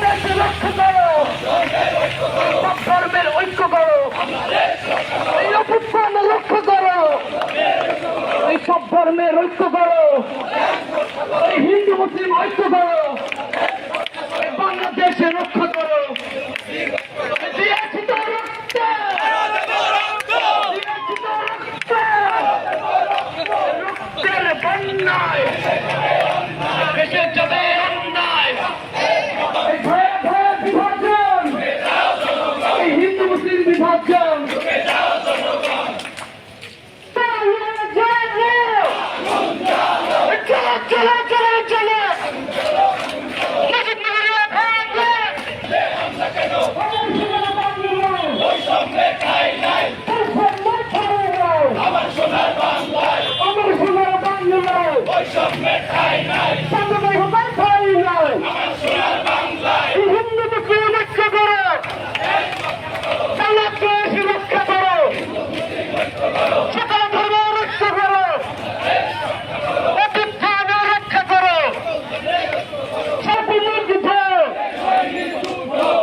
বাংলাদেশে রক্ষা করো। ধর্মের ঐক্য করো। এই অভ্যুত্থান রক্ষা করো। এই সব ধর্মের ঐক্য করো। হিন্দু, মুসলিম ঐক্য করো। বাংলাদেশে রক্ষা করো। রক্তের বন্যায়। যাবে বিভাজন। চলো চলো চলো চলো মুজিবনগরের ভাঙবে। বৈষম্যের ঠাঁই নাই। আমার সোনার বাংলায় সাম্প্রদায়িক হবার ঠাঁই নাই। এই হিন্দু মুসলিম রক্ষা করো বাংলাদেশ রক্ষা করো সকল ধর্ম রক্ষা করো অতিষ্ঠান রক্ষা করো সর্বমুগ্ধ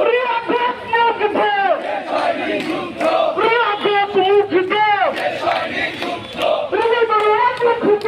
রিয়াপত মুগ্ধ রিয়াপত মুগ্ধ হৃদয় মুগ্ধ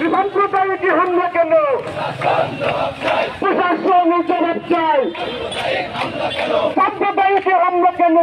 যুদ্ধ কি হন না কেন? প্রশাসন জবাব চাই। সাম্প্রদায়িক হামলা কেন?